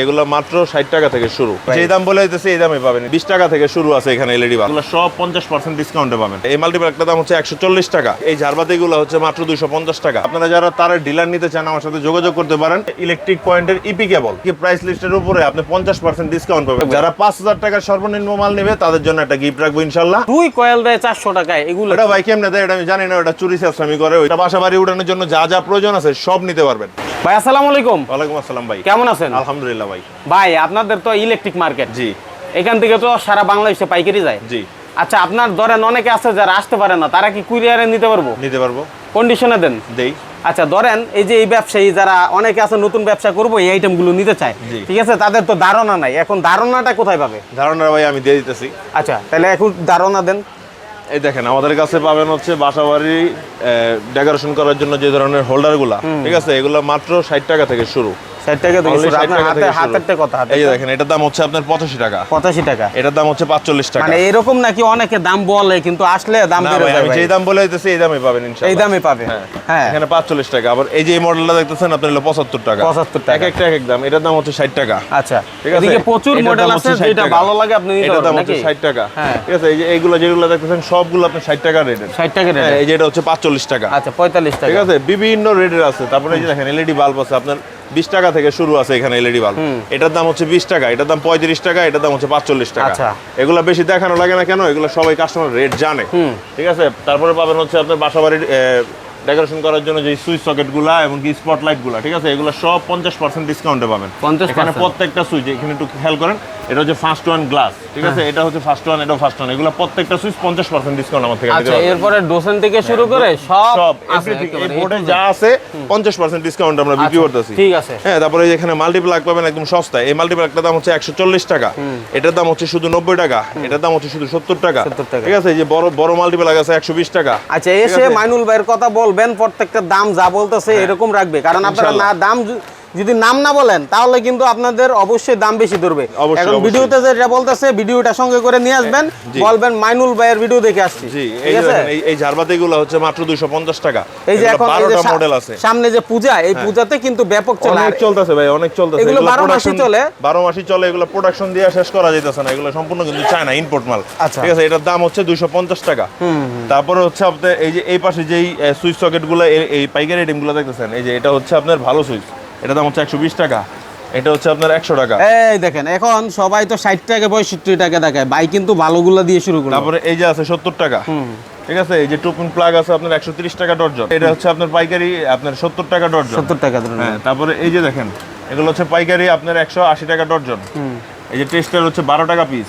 এগুলো মাত্র ষাট টাকা থেকে শুরু। যে দাম বলে দিতেছে এই দামে পাবেন। বিশ টাকা থেকে শুরু আছে এখানে এলইডি বাল্ব এগুলো সব পঞ্চাশ পার্সেন্ট ডিসকাউন্টে পাবেন। এই মাল্টিপ্যাকটার দাম হচ্ছে একশো চল্লিশ টাকা। এই ঝাড়বাতি গুলো হচ্ছে মাত্র দুইশো পঞ্চাশ টাকা। আপনারা যারা তারের ডিলার নিতে চান আমার সাথে যোগাযোগ করতে পারেন। ইলেকট্রিক পয়েন্টের ইপি কেবল কি প্রাইস লিস্টের উপরে আপনি পঞ্চাশ পার্সেন্ট ডিসকাউন্ট পাবেন। যারা পাঁচ হাজার টাকার সর্বনিম্ন মাল নেবে তাদের জন্য একটা গিফট রাখব ইনশাল্লাহ দুই কয়েল দেয় চারশো টাকায় এগুলো এটা ভাই কেমনে দেয়? এটা আমি জানি না ওটা চুরি সাবসামি করে। ওইটা বাসা বাড়ি উঠানোর জন্য যা যা প্রয়োজন আছে সব নিতে পারবেন। ভাই আসসালামু আলাইকুম। ওয়ালাইকুম আসসালাম ভাই। কেমন আছেন? আলহামদুলিল্লাহ। ভাই। ভাই আপনাদের তো ইলেকট্রিক মার্কেট জি। এখান থেকে তো সারা বাংলাদেশে পাইকারি যায়। জি। আচ্ছা আপনার ধরেন অনেকে আছে যারা আসতে পারে না তারা কি কুরিয়ারে নিতে পারব? নিতে পারব। কন্ডিশনে দেন। দেই। আচ্ছা ধরেন এই যে এই ব্যবসায়ী যারা অনেকে আছে নতুন ব্যবসা করব এই আইটেমগুলো নিতে চায়। ঠিক আছে? তাদের তো ধারণা নাই। এখন ধারণাটা কোথায় পাবে? ধারণা ভাই আমি দিয়ে দিতেছি। আচ্ছা তাহলে এখন ধারণা দেন। এই দেখেন আমাদের কাছে পাবেন হচ্ছে বাসা বাড়ি ডেকোরেশন করার জন্য যে ধরনের হোল্ডারগুলা ঠিক আছে? এগুলো মাত্র ষাট টাকা থেকে শুরু। টাকা থেকে শুরু। আপনার হাতে থেকে শুরু। হাতেরটা এই যে দেখেন এটার দাম হচ্ছে আপনার পঁচাশি টাকা। টাকা। এটার দাম হচ্ছে পাঁচচল্লিশ টাকা। মানে এরকম নাকি অনেকে দাম বলে কিন্তু আসলে দাম বেড়ে যায় আমি যেই দাম বলে দিতেছি এই দামে পাবেন ইনশাআল্লাহ। এই দামে পাবে। হ্যাঁ। হ্যাঁ। এখানে টাকা। আবার এই যে মডেলটা দেখতেছেন আপনার হলো পঁচাত্তর টাকা। 75 টাকা। এক একটা এক এক দাম। এটার দাম হচ্ছে ষাট টাকা। আচ্ছা। ঠিক আছে? এদিকে প্রচুর মডেল আছে 60 যেটা ভালো লাগে আপনি নিতে দাম হচ্ছে নাকি? ষাট টাকা। হ্যাঁ। ঠিক আছে? এই যে এইগুলো যেগুলো দেখতেছেন সবগুলো আপনার ষাট টাকা রেটের। 60 টাকা হ্যাঁ এই যে এটা হচ্ছে পাঁচচল্লিশ টাকা। আচ্ছা 45 ঠিক আছে? বিভিন্ন রেটের আছে। তারপরে এই যে দেখেন এলইডি বাল্ব আছে। আপনার বিশ টাকা থেকে শুরু আছে এখানে এলইডি বাল্ব এটার দাম হচ্ছে বিশ টাকা এটার দাম পঁয়ত্রিশ টাকা এটার দাম হচ্ছে পাঁচচল্লিশ টাকা। আচ্ছা। এগুলো বেশি দেখানো লাগে না কেন? এগুলো সবাই কাস্টমার রেট জানে। ঠিক আছে? তারপরে পাবেন হচ্ছে আপনার বাসাবাড়ির ডেকোরেশন করার জন্য যে সুইচ সকেটগুলা এবং কি স্পটলাইটগুলা ঠিক আছে? এগুলো সব পঞ্চাশ পার্সেন্ট ডিসকাউন্টে পাবেন। 50% এখানে প্রত্যেকটা সুইচ এখানে একটু খেয়াল করেন এটা হচ্ছে ফার্স্ট ওয়ান গ্লাস ঠিক আছে? এটা হচ্ছে ফার্স্ট ওয়ান এটাও ফার্স্ট ওয়ান এগুলো প্রত্যেকটা সুইচ পঞ্চাশ পার্সেন্ট ডিসকাউন্ট আমার থেকে আচ্ছা এরপরে ডোসেন থেকে শুরু করে সব সব এই বোর্ডে। যা আছে পঞ্চাশ পার্সেন্ট ডিসকাউন্ট আমরা বিক্রি আচ্ছা, করতেছি। ঠিক আছে। হ্যাঁ তারপরে এখানে মাল্টিপ্লাগ পাবেন একদম সস্তায় এই মাল্টিপ্লাগটার দাম হচ্ছে একশো চল্লিশ টাকা। এটার দাম হচ্ছে শুধু নব্বই টাকা এটার দাম হচ্ছে শুধু সত্তর টাকা। 70 টাকা। ঠিক আছে এই যে বড় বড় মাল্টিপ্লাগ আছে একশো বিশ টাকা। আচ্ছা এসে মাইনুল ভাইয়ের কথা বলবেন প্রত্যেকটা দাম যা বলতেছে এরকম রাখবে। কারণ আপনারা না দাম যদি নাম না বলেন তাহলে কিন্তু আপনাদের অবশ্যই দাম বেশি ধরবে। এখন ভিডিওতে যেটা বলতেছে ভিডিওটা সঙ্গে করে নিয়ে আসবেন। বলবেন মাইনুল ভাইয়ের ভিডিও দেখে আসছি। ঠিক আছে? এই- এই হচ্ছে মাত্র দুইশো পঞ্চাশ টাকা। এই যে এখন এই যে বারোটা সা- মডেল আছে। সামনে যে পূজা এই পূজাতে কিন্তু ব্যাপক চলে। অনেক চলতেছে ভাই অনেক চলতেছে। এগুলো বারো মাসই চলে? বারো মাসই চলে এগুলো প্রোডাকশন দিয়ে শেষ করা যাইতেছে না। এগুলো সম্পূর্ণ কিন্তু চায়না ইম্পোর্ট মাল। আচ্ছা। ঠিক আছে এটার দাম হচ্ছে দুইশো পঞ্চাশ টাকা। তারপরে হচ্ছে আপনার এই যে এই পাশে যেই সুইচ সকেটগুলো এই পাইকারি আইটেমগুলো দেখতেছেন এই যে এটা হচ্ছে আপনার ভালো সুইচ। এটা দাম হচ্ছে একশো বিশ টাকা। এটা হচ্ছে আপনার একশো টাকা। এই দেখেন এখন সবাই তো ষাট টাকা পঁয়ষট্টি টাকা দেখায়। ভাই কিন্তু ভালোগুলো দিয়ে শুরু করে তারপরে এই যে আছে সত্তর টাকা। ঠিক আছে এই যে টু পিন প্লাগ আছে আপনার একশো তিরিশ টাকা ডর্জন। এটা হচ্ছে আপনার পাইকারি আপনার সত্তর টাকা ডর্জন। সত্তর টাকা হ্যাঁ তারপরে এই যে দেখেন এগুলো হচ্ছে পাইকারি আপনার একশো আশি টাকা ডর্জন। এই যে টেস্টার হচ্ছে বারো টাকা পিস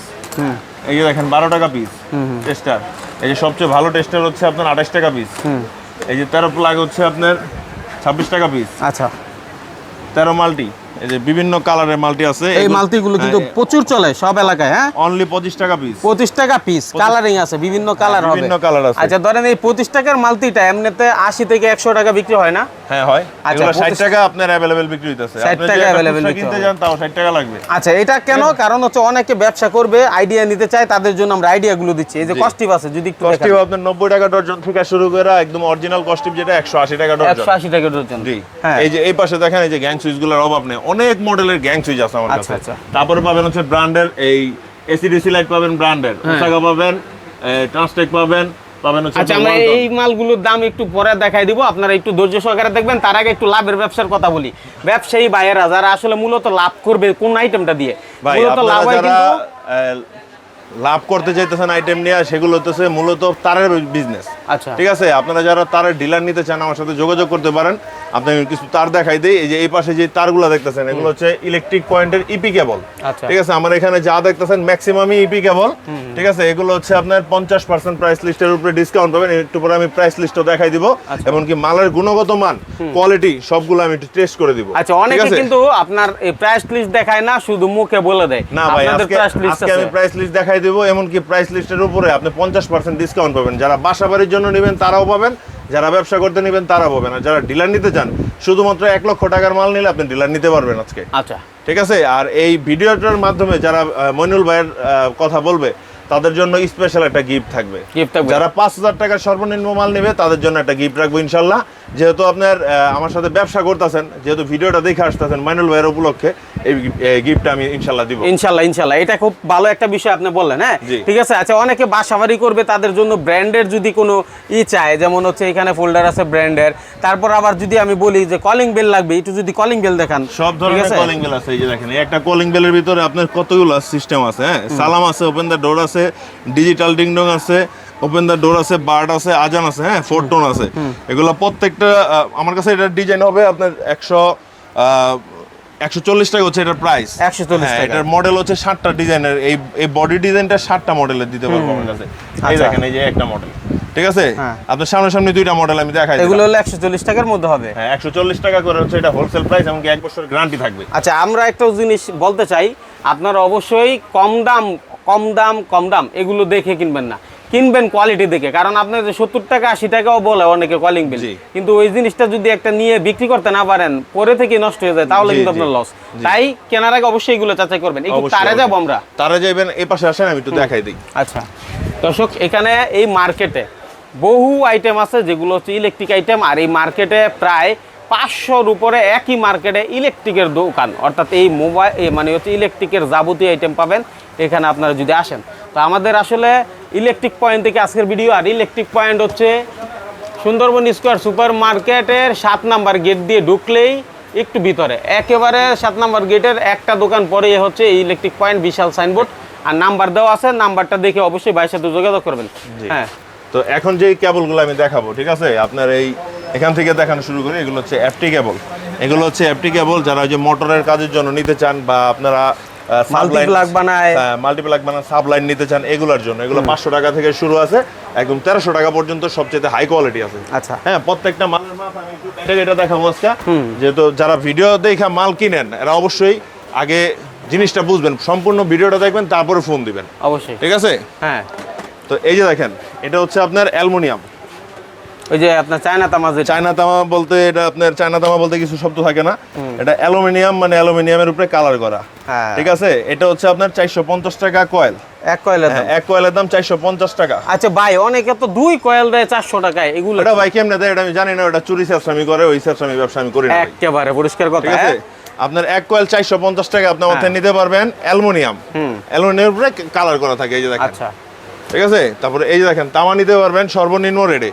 এই যে দেখেন বারো টাকা পিস টেস্টার। এই যে সবচেয়ে ভালো টেস্টার হচ্ছে আপনার আঠাশ টাকা পিস এই যে তেরো প্লাগ হচ্ছে আপনার ছাব্বিশ টাকা পিস আচ্ছা। তেরো মাল্টি। এই যে বিভিন্ন কালারের মাল্টি আছে এই মালতিগুলো কিন্তু প্রচুর চলে সব এলাকায় হ্যাঁ? অনলি পঁচিশ টাকা পিস পঁচিশ টাকা পিস কালারিং আছে বিভিন্ন কালার হবে হ্যাঁ, বিভিন্ন কালার আছে। আচ্ছা ধরেন এই পঁচিশ টাকার মালতিটা এমনিতে আশি থেকে একশো টাকা বিক্রি হয় না? হ্যাঁ হয়। আচ্ছা, এগুলো ষাট টাকা আপনার বিক্রি হইতেছে। 60 টাকা কিনতে যান তাও ষাট টাকা লাগবে। আচ্ছা এটা কেন? কারণ হচ্ছে অনেকে ব্যবসা করবে আইডিয়া নিতে চায় তাদের জন্য আমরা আইডিয়া গুলো দিচ্ছি। এই যে কস্টিভ আছে যদি একটু কস্টিভ আপনার নব্বই টাকা ডর্জন থেকে শুরু করে একদম অরিজিনাল কস্টিভ যেটা একশো আশি টাকা ডর্জন একশো আশি টাকা ডজন। জি। হ্যাঁ। এই যে এই পাশে দেখেন এই যে গ্যাং সুইচগুলোর অভাব নেই। অনেক মডেলের গ্যাং সুইচ আছে আমার আচ্ছা, কাছে। আচ্ছা। তারপরে পাবেন হচ্ছে ব্র্যান্ডের এই এসিডিসি লাইট পাবেন ব্র্যান্ডের। ওসাগা ওসাকা পাবেন ট্রান্সটেক পাবেন পাবেন হচ্ছে আচ্ছা আমরা এই মালগুলোর দাম একটু পরে দেখাই দিব। আপনারা একটু ধৈর্য সহকারে দেখবেন তার আগে একটু লাভের ব্যবসার কথা বলি। ব্যবসায়ী ভাইয়েরা যারা আসলে মূলত লাভ করবে কোন আইটেমটা দিয়ে মূলত লাভ হয় কিন্তু লাভ করতে চাইতেছেন আইটেম নিয়ে সেগুলো হচ্ছে মূলত তারের বিজনেস আচ্ছা। ঠিক আছে? আপনারা যারা তারের ডিলার নিতে চান আমার সাথে যোগাযোগ করতে পারেন। আপনি আমি কিছু তার দেখাই দিই। এই যে এই পাশে যে তারগুলো দেখতেছেন এগুলো হচ্ছে ইলেকট্রিক পয়েন্টের ইপি কেবল ঠিক আছে? আমার এখানে যা দেখতেছেন ম্যাক্সিমামই ইপি কেবল ঠিক আছে? এগুলো হচ্ছে আপনার পঞ্চাশ পার্সেন্ট প্রাইস লিস্টের উপরে ডিসকাউন্ট পাবেন। একটু পরে আমি প্রাইস লিস্টও দেখাই দিব। আচ্ছা। এমনকি মালের গুণগত মান কোয়ালিটি সবগুলো আমি একটু টেস্ট করে দিব। আচ্ছা অনেকে কিন্তু আপনার এই প্রাইস লিস্ট দেখায় না শুধু মুখে বলে দেয়। না ভাই আজকে আমি প্রাইস লিস্ট দেখাই দেবো এমনকি প্রাইস লিস্টের উপরে আপনি পঞ্চাশ পার্সেন্ট ডিসকাউন্ট পাবেন। যারা বাসা বাড়ির জন্য নেবেন তারাও পাবেন যারা ব্যবসা করতে নেবেন তারাও পাবেন। আর যারা ডিলার নিতে চান শুধুমাত্র এক লক্ষ টাকার মাল নিলে আপনি ডিলার নিতে পারবেন আজকে। আচ্ছা। ঠিক আছে? আর এই ভিডিওটার মাধ্যমে যারা মইনুল ভাইয়ের কথা বলবে তাদের জন্য স্পেশাল একটা গিফট থাকবে। গিফট থাকবে। যারা পাঁচ হাজার টাকার সর্বনিম্ন মাল নেবে তাদের জন্য একটা গিফট রাখব ইনশাল্লাহ। যেহেতু আপনার আমার সাথে ব্যবসা করতেছেন যেহেতু ভিডিওটা দেখে আসতেছেন মাইনুল ভাইয়ের উপলক্ষে এই গিফটটা আমি ইনশাল্লাহ দিব। ইনশাল্লাহ ইনশাল্লাহ। এটা খুব ভালো একটা বিষয় আপনি বললেন হ্যাঁ? ঠিক আছে? আচ্ছা অনেকে বাসাবাড়ি করবে তাদের জন্য ব্র্যান্ডের যদি কোনো ই চায় যেমন হচ্ছে এখানে ফোল্ডার আছে ব্র্যান্ডের। তারপর আবার যদি আমি বলি যে কলিং বেল লাগবে একটু যদি কলিং বেল দেখান। সব ধরনের কলিং বেল আছে এই যে দেখেন একটা কলিং বেলের ভিতরে আপনার কতগুলো সিস্টেম আছে হ্যাঁ? সালাম আছে ওপেন দ্য ডোর আছে ডিজিটাল ডিংডং আছে ওপেন দ্য ডোর আছে বার্ড আছে আজান আছে হ্যাঁ ফোর টোন আছে। এগুলো প্রত্যেকটা আমার কাছে এটার ডিজাইন হবে আপনার একশো একশো চল্লিশ টাকা হচ্ছে এটার প্রাইস 140 টাকা। এটার মডেল হচ্ছে ষাটটা ডিজাইনের এই এই বডি ডিজাইনটা ষাটটা মডেলের দিতে পারব আমার কাছে। এই আচ্ছা। দেখেন এই যে একটা মডেল ঠিক আছে? হ্যাঁ। আপনার সামনাসামনি দুইটা মডেল আমি দেখাই এগুলো হলো একশো চল্লিশ টাকার মধ্যে হবে। হ্যাঁ একশো চল্লিশ টাকা করে হচ্ছে এটা হোলসেল প্রাইস এমনকি এক বছর গ্যারান্টি থাকবে। আচ্ছা আমরা একটা জিনিস বলতে চাই আপনারা অবশ্যই কম দাম কম দাম কম দাম এগুলো দেখে কিনবেন না। কিনবেন কোয়ালিটি দেখে। কারণ আপনি যে সত্তর টাকা আশি টাকাও বলে অনেকে কলিং বিল কিন্তু ওই জিনিসটা যদি একটা নিয়ে বিক্রি করতে না পারেন পরে থেকে নষ্ট হয়ে যায় তাহলে কিন্তু আপনার লস তাই কেনার আগে অবশ্যই এগুলো যাচাই করবেন। একটু তারে যাব আমরা। তারা যাইবেন এই পাশে আসেন আমি একটু দেখাই দিই। আচ্ছা। দর্শক এখানে এই মার্কেটে বহু আইটেম আছে যেগুলো হচ্ছে ইলেকট্রিক আইটেম আর এই মার্কেটে প্রায় পাঁচশোর উপরে একই মার্কেটে ইলেকট্রিকের দোকান। অর্থাৎ এই মোবাইল মানে হচ্ছে ইলেকট্রিকের যাবতীয় আইটেম পাবেন। এখানে আপনারা যদি আসেন তো আমাদের আসলে ইলেকট্রিক পয়েন্ট থেকে আজকের ভিডিও আর ইলেকট্রিক পয়েন্ট হচ্ছে সুন্দরবন স্কোয়ার সুপার মার্কেটের সাত নাম্বার গেট দিয়ে ঢুকলেই একটু ভিতরে। একেবারে সাত নাম্বার গেটের একটা দোকান পরে হচ্ছে এই ইলেকট্রিক পয়েন্ট বিশাল সাইনবোর্ড আর নাম্বার দেওয়া আছে নাম্বারটা দেখে অবশ্যই ভাইয়ের সাথে যোগাযোগ করবেন। হ্যাঁ। তো এখন যে কেবলগুলো আমি দেখাবো ঠিক আছে? আপনার এই এখান থেকে দেখানো শুরু করি এগুলো হচ্ছে এফটি কেবল এগুলো হচ্ছে এফটি কেবল যারা ওই যে মোটরের কাজের জন্য নিতে চান বা আপনারা Multi-plug বানায়। মাল্টিপ্লাগ বানায় সাবলাইন নিতে চান এগুলোর জন্য। এগুলো পাঁচশো টাকা থেকে শুরু আছে একদম তেরোশো টাকা পর্যন্ত সবচেয়ে হাই কোয়ালিটি আছে। আচ্ছা। হ্যাঁ প্রত্যেকটা মালের মাপ আমি একটু কেটে কেটে দেখাবো আজকে। যেহেতু যারা ভিডিও দেখে মাল কিনেন এরা অবশ্যই আগে জিনিসটা বুঝবেন সম্পূর্ণ ভিডিওটা দেখবেন তারপরে ফোন দিবেন। অবশ্যই। ঠিক আছে? হ্যাঁ। তো এই যে দেখেন এটা হচ্ছে আপনার অ্যালুমিনিয়াম। ওই যে আপনার চায়না তামা যেটা। চায়না তামা বলতে এটা আপনার চায়না তামা বলতে কিছু শব্দ থাকে না। এটা অ্যালুমিনিয়াম মানে অ্যালুমিনিয়ামের উপরে কালার করা। হ্যাঁ। ঠিক আছে? এটা হচ্ছে আপনার চারশো পঞ্চাশ টাকা কয়েল। এক কয়েলের দাম। হ্যাঁ, এক কয়েলের দাম চারশো পঞ্চাশ টাকা। আচ্ছা ভাই অনেকে তো দুই কয়েল দেয় চারশো টাকায় এগুলো ওটা ভাই কেমনে দেয় এটা আমি জানি না ওটা চুরি ব্যবসামি করে ওই ব্যবসামি ব্যবসা আমি করি না একেবারে পরিষ্কার কথা ঠিক আছে? হ্যাঁ? আপনার এক কয়েল চারশো পঞ্চাশ টাকা আপনি হ্যাঁ। নিতে পারবেন অ্যালুমিনিয়াম। অ্যালুমিনিয়ামের উপরে কালার করা থাকে এই যে দেখেন। আচ্ছা। ঠিক আছে? তারপরে এই যে দেখেন তামা নিতে পারবেন সর্বনিম্ন রেটে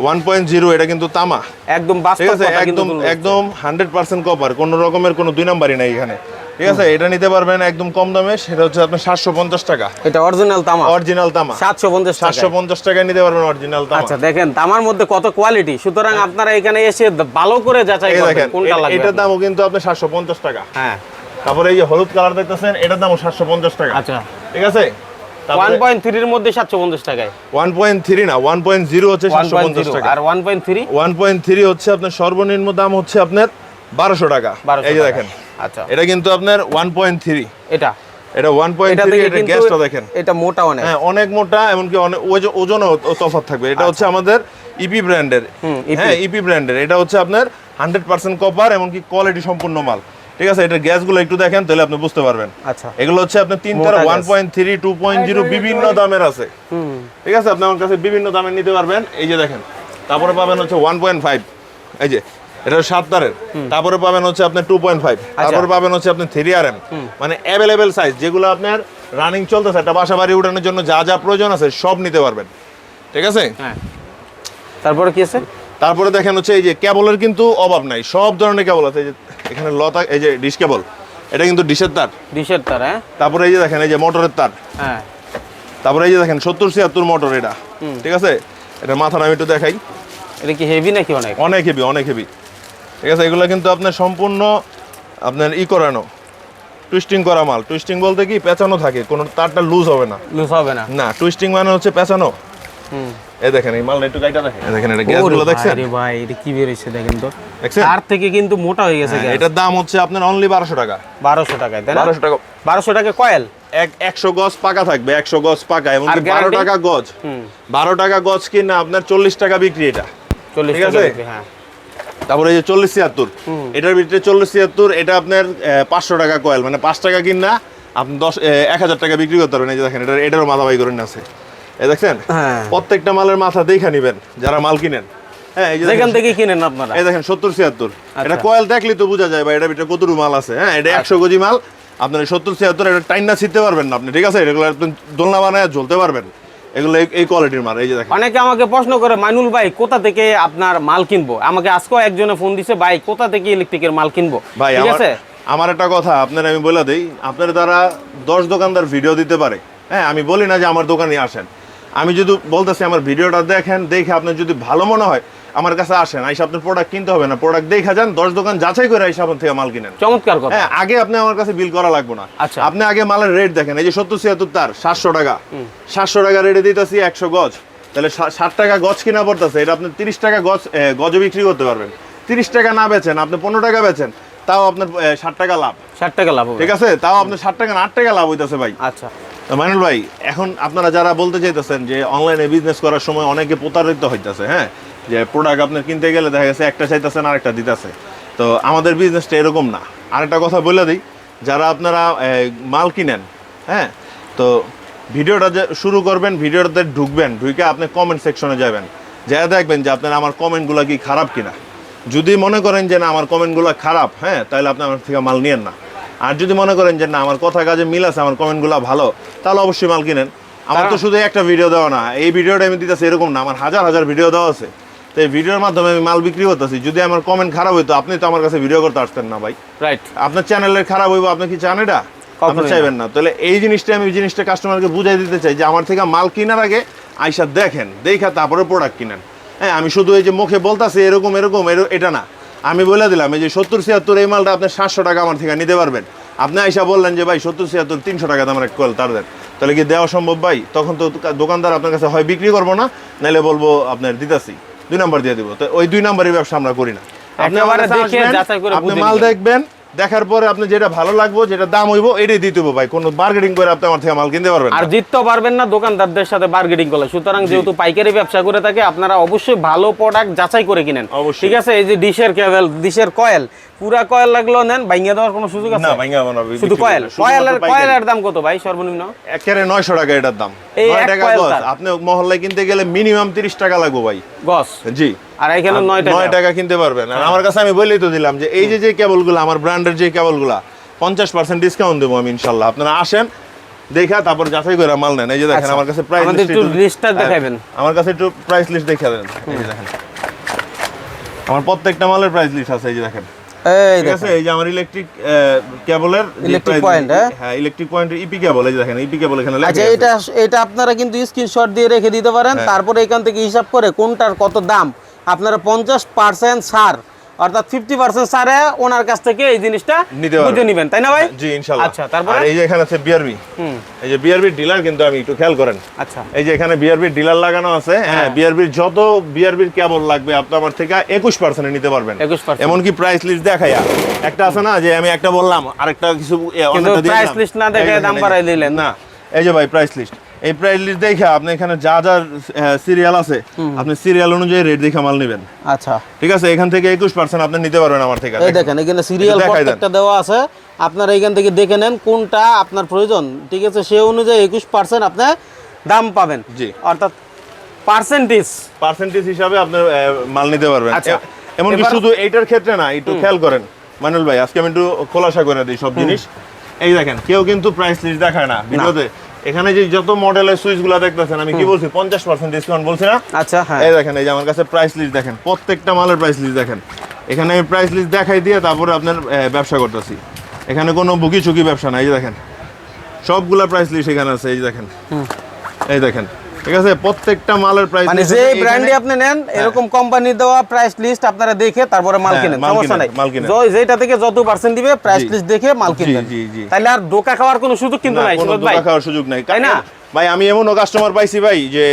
ওয়ান পয়েন্ট জিরো এটা কিন্তু তামা। একদম বাস্তব কথা কিন্তু একদম তুলে ধরছে। একদম হান্ড্রেড পার্সেন্ট কপার কোনো রকমের কোনো দুই নাম্বারই নাই এখানে। ঠিক আছে? এটা নিতে পারবেন একদম কম দামে সেটা হচ্ছে আপনার সাতশো পঞ্চাশ টাকা। এটা অরিজিনাল তামা? অরিজিনাল তামা। সাতশো পঞ্চাশ সাতশো পঞ্চাশ টাকায় নিতে পারবেন অরিজিনাল তামা। আচ্ছা দেখেন তামার মধ্যে কত কোয়ালিটি সুতরাং আপনারা এখানে এসে ভালো করে যাচাই করবেন কোনটা লাগবে এটার দামও কিন্তু আপনার সাতশো পঞ্চাশ টাকা। হ্যাঁ। তারপরে এই যে হলুদ কালার দেখতেছেন এটার দামও সাতশো পঞ্চাশ টাকা। আচ্ছা। ঠিক আছে? ওয়ান পয়েন্ট থ্রির মধ্যে সাতশো পঞ্চাশ টাকায়। ওয়ান পয়েন্ট থ্রি না ওয়ান পয়েন্ট জিরো হচ্ছে ওয়ান সাতশো পয়েন্ট পঞ্চাশ টাকা আর one point three one point three হচ্ছে আপনার সর্বনিম্ন দাম হচ্ছে আপনার বারোশো টাকা। এই যে দেখেন। আচ্ছা। এটা কিন্তু আপনার ওয়ান পয়েন্ট থ্রি এটা। এটা ওয়ান পয়েন্ট এটা গ্যাসটা দেখেন। এটা মোটা অনেক। হ্যাঁ অনেক মোটা এমনকি অনেক ওজ- ওজনও তফাৎ থাকবে। এটা হচ্ছে আমাদের ইপি ব্র্যান্ডের হ্যাঁ ইপি ব্র্যান্ডের এটা হচ্ছে আপনার হান্ড্রেড পার্সেন্ট কপার এমনকি কোয়ালিটি সম্পূর্ণ মাল। ঠিক আছে এটা গ্যাসগুলো একটু দেখেন তাহলে আপনি বুঝতে পারবেন। আচ্ছা। এগুলো হচ্ছে আপনার তিন মোটা তারা gas। One point three two point zero বিভিন্ন দামের আছে। হুম। ঠিক আছে আপনি আমার কাছে বিভিন্ন দামের নিতে পারবেন। এই যে দেখেন তারপরে পাবেন হচ্ছে ওয়ান পয়েন্ট ফাইভ। এই যে এটা সাত তারের। তারপরে পাবেন হচ্ছে আপনার টু পয়েন্ট ফাইভ। আচ্ছা। তারপরে পাবেন হচ্ছে আপনার থ্রি আর এম মানে অ্যাভেলেবেল সাইজ যেগুলো আপনার রানিং চলতেছে একটা বাসা বাড়ি উঠানোর জন্য যা যা প্রয়োজন আছে সব নিতে পারবেন। ঠিক আছে? হ্যাঁ। তারপরে কি আছে? তারপরে দেখেন হচ্ছে এই যে কেবলের কিন্তু অভাব নাই সব ধরনের কেবল আছে। এই যে এখানে লতা এই যে ডিশ কেবল এটা কিন্তু ডিশের তার। ডিশের তার হ্যাঁ? তারপরে এই যে দেখেন এই যে মোটরের তার। হ্যাঁ। তারপরে এই যে দেখেন সত্তর ছিয়াত্তর মোটর এটা। ঠিক আছে? এটা মাথাটা আমি একটু দেখাই। এটা কি হেভি নাকি অনেক? অনেক হেভি অনেক হেভি ঠিক আছে? এগুলো কিন্তু আপনার সম্পূর্ণ আপনার ই করানো। টুইস্টিং করা মাল। টুইস্টিং বলতে কি পেঁচানো থাকে। কোনো তারটা লুজ হবে না। লুজ হবে না। না টুইস্টিং মানে হচ্ছে পেঁচানো। হুম দেখেন এই মালটা একটু গাইটা দেখেন। দেখেন এটা গ্যাসগুলো দেখছেন? ভাই ভাই এটা কি বেরিয়েছে দেখেন তো? তার থেকে কিন্তু মোটা হয়ে গেছে এটার দাম হচ্ছে আপনার অনলি টাকা। বারোশো টাকায় তাই না? বারোশো টাকা। বারোশো টাকা কয়েল। এক একশো গজ পাকা থাকবে একশো গজ পাকা এবং আর বারো guarantee? টাকা গজ? হুম। বারো টাকা গজ কিনা আপনার চল্লিশ টাকা বিক্রি এটা। টাকা বিক্রি, হ্যাঁ। তারপরে এই যে চল্লিশ ছিয়াত্তর। এটার ভিতরে চল্লিশ ছিয়াত্তর এটা আপনার পাঁচশো টাকা কয়েল। মানে পাঁচ টাকা কিনা আপনি দশ এক হাজার টাকা বিক্রি করতে পারবেন। এই যে দেখেন এটার এটারও মাথা বাই করে আছে। এই দেখছেন? হ্যাঁ। প্রত্যেকটা মালের মাথা দেখে নিবেন যারা মাল কিনেন। হ্যাঁ যেখান থেকে কিনেন আপনারা। এই দেখেন সত্তর ছিয়াত্তর। আচ্ছা। এটা কয়েল দেখলে তো বোঝা যায় ভাই এটা ভিতরে কতটুকু মাল আছে। হ্যাঁ এটা একশো কেজি মাল। আপনার সত্তর ছিয়াত্তর এটা টাইনা ছিটতে পারবেন না আপনি ঠিক আছে? এগুলো আপনি দোলনা বানায় ঝুলতে পারবেন। এগুলো এই- এই কোয়ালিটির মাল এই যে দেখেন। অনেকে আমাকে প্রশ্ন করে মাইনুল ভাই কোথা থেকে আপনার মাল কিনবো? আমাকে আজকেও একজনে ফোন দিছে ভাই কোথা থেকে ইলেকট্রিকের মাল কিনবো? ভাই ঠিক আছে? আমার একটা কথা আপনার আমি বলে দিই আপনার দ্বারা দশ দোকানদার ভিডিও দিতে পারে। হ্যাঁ আমি বলি না যে আমার দোকানে আসেন। আমি যদি বলতেছি আমার ভিডিওটা দেখেন দেখে আপনার যদি ভালো মনে হয় আমার কাছে আসেন আইসা আপনার প্রোডাক্ট কিনতে হবে না। প্রোডাক্ট দেখা যান দশ দোকান যাচাই করে আইসা আপনার থেকে মাল কিনেন। চমৎকার কথা। হ্যাঁ আগে আপনি আমার কাছে বিল করা লাগবে না। আচ্ছা। আপনি আগে মালের রেট দেখেন এই যে সত্তর ছিয়াত্তর তার সাতশো টাকা। সাতশো টাকা রেটে দিতেছি একশো গজ। তাহলে ষাট টাকা গজ কিনা পড়তেছে এটা আপনি তিরিশ টাকা গজ গজে বিক্রি করতে পারবেন। তিরিশ টাকা না বেচেন আপনি পনেরো টাকা বেচেন তাও আপনার ষাট টাকা লাভ। ষাট টাকা লাভ হবে। ঠিক আছে? তাও আপনার ষাট টাকা না আট টাকা লাভ হইতেছে ভাই। আচ্ছা। মাইনুল ভাই, এখন আপনারা যারা বলতে চাইতেছেন যে অনলাইনে বিজনেস করার সময় অনেকে প্রতারিত হইতেছে হ্যাঁ? যে প্রোডাক্ট আপনার কিনতে গেলে দেখা গেছে একটা চাইতেছেন আর একটা দিতেছে। তো আমাদের বিজনেসটা এরকম না। আরেকটা কথা বলে দিই, যারা আপনারা মাল কিনেন হ্যাঁ? তো ভিডিওটা শুরু করবেন, ভিডিওটাতে ঢুকবেন, ঢুকে আপনি কমেন্ট সেকশনে যাবেন। যা দেখবেন যে আপনার আমার কমেন্টগুলো কি খারাপ কিনা। যদি মনে করেন যে না, আমার কমেন্টগুলো খারাপ হ্যাঁ? তাহলে আপনি আমার থেকে মাল নিয়েন না। আর যদি মনে করেন যে না, আমার কথা কাজে মিল আছে, আমার কমেন্টগুলো ভালো তাহলে অবশ্যই মাল কিনেন। আমার তো শুধু একটা ভিডিও দেওয়া না এই ভিডিওটা আমি দিতেছি এরকম না আমার হাজার হাজার ভিডিও দেওয়া আছে। তো এই ভিডিওর মাধ্যমে আমি মাল বিক্রি করতেছি। যদি আমার কমেন্ট খারাপ হইতো আপনি তো আমার কাছে ভিডিও করতে আসতেন না ভাই। রাইট আপনার চ্যানেলের খারাপ হইব আপনি কি চান এটা? আপনি চাইবেন না। তাহলে এই জিনিসটা আমি জিনিসটা কাস্টমারকে বুঝাই দিতে চাই যে আমার থেকে মাল কেনার আগে আইসা দেখেন দেখা তারপরে প্রোডাক্ট কিনেন। হ্যাঁ আমি শুধু এই যে মুখে বলতাছি এরকম এরকম এর- এটা না। আমি বলে দিলাম এই যে সত্তর ছিয়াত্তর এই মালটা আপনি সাতশো টাকা আমার থেকে নিতে পারবেন। আপনি আইসা বললেন যে ভাই সত্তর ছিয়াত্তর তিনশো টাকা দামের এক কয়েল তার দেন। তাহলে কি দেওয়া সম্ভব ভাই? তখন তো দোকানদার আপনার কাছে হয় বিক্রি করব না নাহলে বলব আপনার দিতাছি। দুই নাম্বার দিয়ে দিব। তো ওই দুই নাম্বারের ব্যবসা আমরা করি না। আপনি আমার আপনি মাল দেখবেন দেখার পরে আপনি যেটা ভালো লাগবে যেটা দাম হইব এটাই দিতে হবে ভাই। কোনো মার্কেটিং করে আপনি আমার থেকে মাল কিনতে পারবেন আর না। জিততেও পারবেন না দোকানদারদের সাথে বার্গেটিং করলে। সুতরাং যেহেতু পাইকারি ব্যবসা করে থাকে আপনারা অবশ্যই ভালো প্রোডাক্ট যাচাই করে কিনেন। অবশ্যই। ঠিক আছে? এই যে ডিশের কেবল ডিশের কয়েল পুরা কয়েল লাগল নেন ভাঙিয়ে দেওয়ার কোনো সুযোগ আছে? না ভাইঙ্গা বানাবো শুধু কয়েল কয়েলের কয়েলের দাম কত ভাই সর্বনিম্ন? একেবারে নয়শো টাকা এটার দাম। এই এক টাকা কয়েল গজ। আপনি মহল্লায় কিনতে গেলে মিনিমাম তিরিশ টাকা লাগবে ভাই। গস জি। আর এখানে নয় নয় টাকা। টাকা কিনতে পারবেন। আর আমার কাছে আমি বলেই তো দিলাম যে এই যে যে কেবলগুলো আমার ব্র্যান্ডের যে কেবলগুলো পঞ্চাশ পার্সেন্ট ডিসকাউন্ট দেবো আমি আপনারা আসেন দেখা তারপর যাচাই করে মাল নেন। এই যে দেখেন আচ্ছা, আমার কাছে প্রাইস একটু লিস্টটা দেখাবেন। আমার কাছে একটু প্রাইস লিস্ট দেখে দেন। এই যে দেখেন। আমার প্রত্যেকটা মালের প্রাইস লিস্ট আছে এই যে দেখেন। এই ঠিক এই যে আমার ইলেকট্রিক কেবলের point, হ্যাঁ? হ্যাঁ ইলেকট্রিক পয়েন্টের ইপি কেবল এই যে দেখেন ইপি কেবল এখানে লেখা আচ্ছা এটা এটা আপনারা কিন্তু স্ক্রিনশট দিয়ে রেখে দিতে পারেন। হ্যাঁ। তারপরে এখান থেকে হিসাব করে কোনটার কত দাম। আপনারা পঞ্চাশ পার্সেন্ট ছাড় অর্থাৎ ফিফটি পার্সেন্ট ছাড়ে ওনার কাছ থেকে এই জিনিসটা বুঝে নেবেন তাই না ভাই? জি ইনশাআল্লাহ। আচ্ছা তারপরে? আর এই যে এখানে আছে বিআরবি এই যে বিআরবি ডিলার কিন্তু আমি একটু খেয়াল করেন। আচ্ছা। এই যে এখানে বিআরবি ডিলার লাগানো আছে হ্যাঁ হ্যাঁ। বিআরবির যত বিআরবির কেবল লাগবে আপনি আমার থেকে একুশ পার্সেন্টে নিতে পারবেন। 21% এমনকি প্রাইস লিস্ট দেখাইয়া। একটা আছে না যে আমি একটা বললাম আরেকটা কিছু দিলাম। list না দেখে দাম বাড়াই দিলেন। না এই যে ভাই প্রাইস লিস্ট এই প্রাইস লিস্ট দেখে আপনি এখানে যা যা সিরিয়াল আছে আপনি সিরিয়াল অনুযায়ী রেট দেখে মাল নেবেন। আচ্ছা। ঠিক আছে? এখান থেকে একুশ পার্সেন্ট আপনি নিতে পারবেন আমার থেকে। এই দেখেন এখানে সিরিয়াল প্রত্যেকটা দেওয়া আছে। আপনারা এখান থেকে দেখে নেন কোনটা আপনার প্রয়োজন। ঠিক আছে? সে অনুযায়ী একুশ পার্সেন্ট আপনি দাম পাবেন। জি। অর্থাৎ পার্সেন্টেজ পার্সেন্টেজ হিসাবে আপনি মাল নিতে পারবেন। আচ্ছা। এমনকি শুধু এইটার ক্ষেত্রে না একটু খেয়াল করেন। মানুল ভাই আজকে আমি একটু খোলাসা করে দিই সব জিনিস। এই দেখেন কেউ কিন্তু প্রাইস লিস্ট দেখায় না। ভিডিওতে। এখানে যে যত মডেলের সুইচগুলা দেখতেছেন আমি কি বলছি পঞ্চাশ পার্সেন্ট ডিসকাউন্ট বলছি না আচ্ছা হ্যাঁ। এই দেখেন এই যে আমার কাছে প্রাইস লিস্ট দেখেন প্রত্যেকটা মালের প্রাইস লিস্ট দেখেন। এখানে আমি প্রাইস লিস্ট দেখাই দিয়ে তারপরে আপনার ব্যবসা করতেছি। এখানে কোনো বুকি চুকি ব্যবসা নাই এই যে দেখেন। সবগুলা প্রাইস লিস্ট এখানে আছে এই যে দেখেন। এই দেখেন। ঠিক আছে? প্রত্যেকটা মালের প্রাইস মানে যে ব্র্যান্ডে আপনি নেন এরকম কোম্পানি দেওয়া প্রাইস লিস্ট আপনারা দেখে তারপরে মাল হ্যাঁ, কিনেন সমস্যা নাই। যেটা থেকে যত পার্সেন্ট দিবে প্রাইস লিস্ট দেখে মাল কিনবেন। তাহলে আর ধোকা খাওয়ার কোনো সুযোগ কিন্তু নাই সুবোধ খাওয়ার সুযোগ নাই। তাই না? ভাই আমি এমনও কাস্টমার পাইছি ভাই যে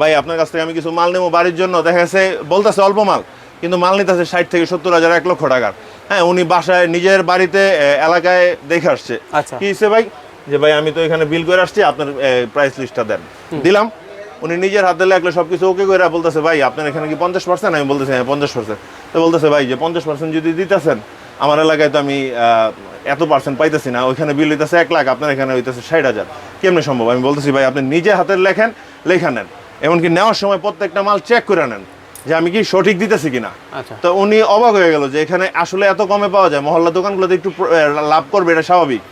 ভাই আপনার কাছ থেকে আমি কিছু মাল নেব বাড়ির জন্য দেখা যাচ্ছে বলতেছে অল্প মাল কিন্তু মাল নিতেছে ষাট থেকে সত্তর হাজার এক লক্ষ টাকার। হ্যাঁ উনি বাসায় নিজের বাড়িতে এলাকায় দেখে আসছে। আচ্ছা। কি ভাই? যে ভাই আমি তো এখানে বিল করে আসছি আপনার প্রাইস লিস্টটা দেন। দিলাম। উনি নিজের হাতে লাগলে সব কিছু ওকে করে বলতেছে ভাই আপনার এখানে কি পঞ্চাশ পার্সেন্ট আমি বলতেছি হ্যাঁ পঞ্চাশ পার্সেন্ট তো বলতেছে ভাই যে পঞ্চাশ পার্সেন্ট যদি দিতেছেন আমার এলাকায় তো আমি এত পার্সেন্ট পাইতেছি না। ওইখানে বিল হইতেছে এক লাখ আপনার এখানে হইতেছে ষাট হাজার। কেমনে সম্ভব? আমি বলতেছি ভাই আপনি নিজে হাতের লেখেন লেখা নেন। এমনকি নেওয়ার সময় প্রত্যেকটা মাল চেক করে নেন যে আমি কি সঠিক দিতেছি কিনা। আচ্ছা। তো উনি অবাক হয়ে গেল যে এখানে আসলে এত কমে পাওয়া যায়। মহল্লা দোকানগুলোতে একটু লাভ করবে এটা স্বাভাবিক।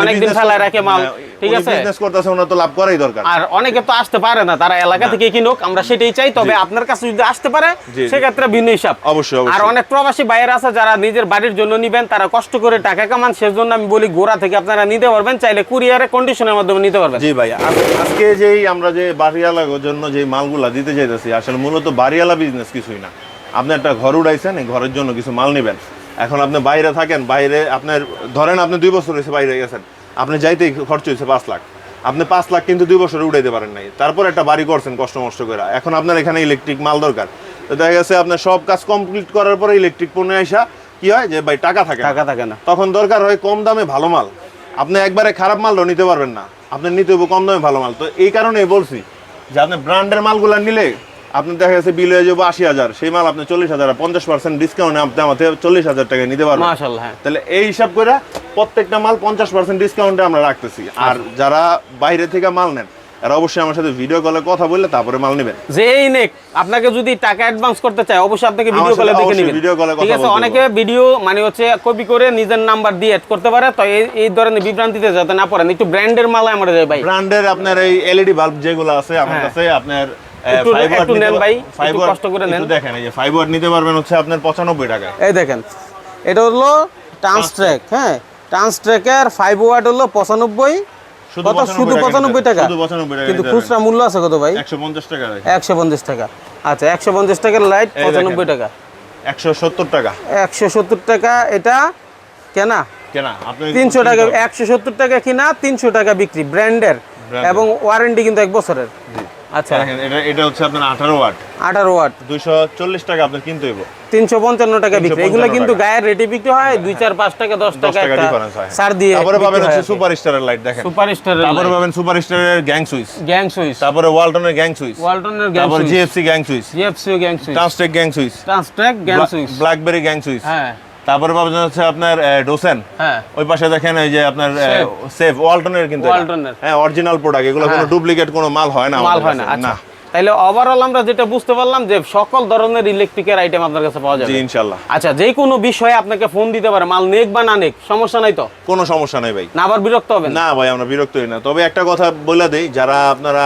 অনেকদিন ফেলায় রাখে মাল, ঠিক আছে? বিজনেস করতেছে ওনার তো লাভ করাই দরকার। আর অনেকে তো আসতে পারে না তারা এলাকা থেকে কিনুক আমরা সেটাই চাই তবে আপনার কাছে যদি আসতে পারে। সেক্ষেত্রে ভিন্ন হিসাব। অবশ্যই আর অনেক প্রবাসী বাইরে আছে যারা নিজের বাড়ির জন্য নিবেন তারা কষ্ট করে টাকা কামান সেজন্য আমি বলি গোড়া থেকে আপনারা নিতে পারবেন চাইলে কুরিয়ারে কন্ডিশনের মাধ্যমে নিতে পারবেন। জি ভাই আজকে যেই আমরা যে বাড়িওয়ালার জন্য যে মালগুলা দিতে চাইতেছি আসলে মূলত বাড়িওয়ালা বিজনেস কিছুই না। আপনি একটা ঘর উড়াইছেন এই ঘরের জন্য কিছু মাল নেবেন। এখন আপনি বাইরে থাকেন বাইরে আপনার ধরেন আপনি দুই বছর হয়েছে বাইরে গেছেন আপনি যাইতেই খরচ হয়েছে পাঁচ লাখ। আপনি পাঁচ লাখ কিন্তু দুই বছরে উড়াইতে পারেন নাই। তারপর একটা বাড়ি করছেন কষ্ট মষ্ট করে। এখন আপনার এখানে ইলেকট্রিক মাল দরকার। তো দেখা গেছে আপনার সব কাজ কমপ্লিট করার পরে ইলেকট্রিক পণ্য আসা কি হয় যে ভাই টাকা থাকে টাকা থাকে না। তখন দরকার হয় কম দামে ভালো মাল। আপনি একবারে খারাপ মালও নিতে পারবেন না। আপনি নিতে হবে কম দামে ভালো মাল। তো এই কারণেই বলছি যে আপনি ব্র্যান্ডের মালগুলো নিলে আপনি দেখা গেছে বিল হয়ে যাব আশি হাজার সেই মাল আপনি চল্লিশ হাজার পঞ্চাশ পার্সেন্ট ডিসকাউন্ট আপনি আমাদের চল্লিশ হাজার টাকা নিতে পারবেন। মাশাল্লাহ হ্যাঁ। তাহলে এই হিসাব করে প্রত্যেকটা মাল পঞ্চাশ পার্সেন্ট ডিসকাউন্টে আমরা রাখতেছি। আর যারা বাইরে থেকে মাল নেন এরা অবশ্যই আমার সাথে ভিডিও কলে কথা বললে তারপরে মাল নেবেন। নেক আপনাকে যদি টাকা অ্যাডভান্স করতে চায় অবশ্যই আপনাকে ভিডিও কলে দেখে নেবেন। এ কথা ঠিক আছে অনেকে ভিডিও মানে হচ্ছে কপি করে নিজের নাম্বার দিয়ে অ্যাড করতে পারে। তো এই এই ধরনের বিভ্রান্তিতে যাতে না পড়েন। একটু ব্র্যান্ডের মাল আমরা যাই ভাই। ব্র্যান্ডের আপনার এই এলইডি বাল্ব যেগুলো আছে আমার হ্যাঁ। কাছে আপনার একটু- একটু নেন ভাই, একটু কষ্ট করে নেন। দেখেন এই যে ফাইভ ওয়াট নিতে পারবেন হচ্ছে আপনার পঁচানব্বই টাকায়। এই দেখেন এটা হলো ট্রান্সট্র্যাক হ্যাঁ? ওয়াট হলো পঁচানব্বই শুধু কত পঁচানব্বই টাকা শুধু পঁচানব্বই টাকা কিন্তু খুচরা মূল্য আছে কত ভাই? একশো পঞ্চাশ টাকা একশো পঞ্চাশ টাকা। আচ্ছা একশো পঞ্চাশ টাকার লাইট পঁচানব্বই টাকা। একশো সত্তর টাকা। একশো সত্তর টাকা এটা কেনা? কেনা তিনশো টাকা একশো সত্তর টাকা কিনা তিনশো টাকা বিক্রি ব্র্যান্ডের এবং ওয়ারেন্টি কিন্তু এক বছরের। আচ্ছা। দেখেন এটা এটা হচ্ছে আপনার আঠারো ওয়াট। আঠারো ওয়াট। দুইশো চল্লিশ টাকা আপনার কিনতে হইব। তিনশো পঞ্চান্ন টাকা বিক্রি। এগুলো কিন্তু গায়ের রেটে বিক্রি হয় পাঁচ টাকা দশ দশ টাকা টাকা একটা ছাড় দিয়ে তারপরে পাবেন হচ্ছে সুপার স্টারের লাইট দেখেন। সুপার স্টার তারপরে পাবেন সুপার স্টারের গ্যাং সুইচ গ্যাং সুইচ তারপরে ওয়ালটনের গ্যাং সুইচ ওয়ালটনের গ্যাং তারপরে switch GFC gang switch GFC gang switch Transtech gang switch gang switch Blackberry gang switch হ্যাঁ। তারপরে পাবেন হচ্ছে আপনার ডোসেন হ্যাঁ। ওই পাশে দেখেন এই যে আপনার সেফ ওয়ালটনের কিন্তু। ওয়ালটনের। হ্যাঁ অরিজিনাল প্রোডাক্ট এগুলো কোনো হ্যাঁ। ডুপ্লিকেট কোনো মাল হয় না মাল হয় না। আচ্ছা। তাইলে ওভারঅল আমরা যেটা বুঝতে পারলাম যে সকল ধরনের ইলেকট্রিকের আইটেম আপনার কাছে পাওয়া জি যাবে ইনশাল্লাহ। আচ্ছা যে কোনো বিষয়ে আপনাকে ফোন দিতে পারে মাল নেক বা না নেক সমস্যা নাই তো? কোনো সমস্যা নাই ভাই। না আবার বিরক্ত হবেন? না ভাই আমরা বিরক্ত হই না। তবে একটা কথা বলে দেই যারা আপনারা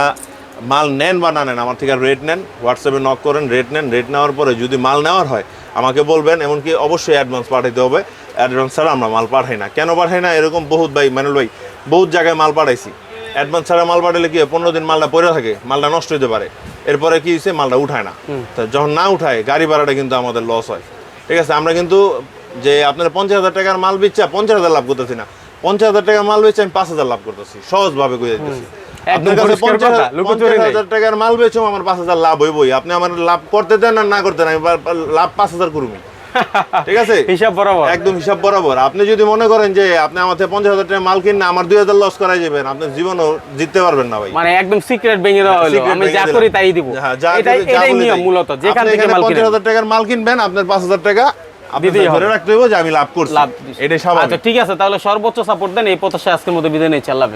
মাল নেন বা না নেন আমার থেকে রেট নেন হোয়াটসঅ্যাপে নক করেন রেট নেন রেট নেওয়ার পরে যদি মাল নেওয়ার হয় আমাকে বলবেন এমনকি অবশ্যই অ্যাডভান্স পাঠাইতে হবে। অ্যাডভান্স ছাড়া আমরা মাল পাঠাই না। কেন পাঠাই না? এরকম বহুত ভাই মানুল ভাই বহুত জায়গায় মাল পাঠাইছি। অ্যাডভান্স ছাড়া মাল পাঠালে কি পনেরো দিন মালটা পড়ে থাকে মালটা নষ্ট হতে পারে। এরপরে কি হয়েছে মালটা উঠায় না। তো যখন না উঠায় গাড়ি ভাড়াটা কিন্তু আমাদের লস হয়। ঠিক আছে? আমরা কিন্তু যে আপনার পঞ্চাশ হাজার টাকার মাল বেচা পঞ্চাশ হাজার লাভ করতেছি না। পঞ্চাশ হাজার টাকার মাল বেচে আমি পাঁচ হাজার লাভ করতেছি। সহজভাবে কই যাইতেছি আপনার কাছে পঞ্চাশ কথা, লুকোচুরি পঞ্চাশ নেই। হাজার টাকার মাল বেচো আমার পাঁচ হাজার লাভ হইবই। আপনি আমার লাভ করতে দেন আর না করতে আমি বা- বা- লাভ পাঁচ হাজার করুমি ঠিক আছে? হিসাব বরাবর। একদম হিসাব বরাবর। আপনি যদি মনে করেন যে আপনি আমার থেকে পঞ্চাশ হাজার টাকা মাল কিনে আমার দুই হাজার লস করাই যাবেন আপনি জীবনও জিততে পারবেন না ভাই। মানে একদম সিক্রেট ভেঙে দেওয়া হলো। আমি যা করি তাই দিব। হ্যাঁ, এটাই নিয়ম মূলত যেখান থেকে মাল টাকার মাল কিনবেন আপনার পাঁচ হাজার টাকা ধরে রাখতে হবে যে আমি লাভ করছি। এটাই স্বাভাবিক। আচ্ছা ঠিক আছে তাহলে সর্বোচ্চ সাপোর্ট দেন এই প্রত্যাশা আজকের মধ্যে বিদায় নিচ্ছি। আল্লাহ।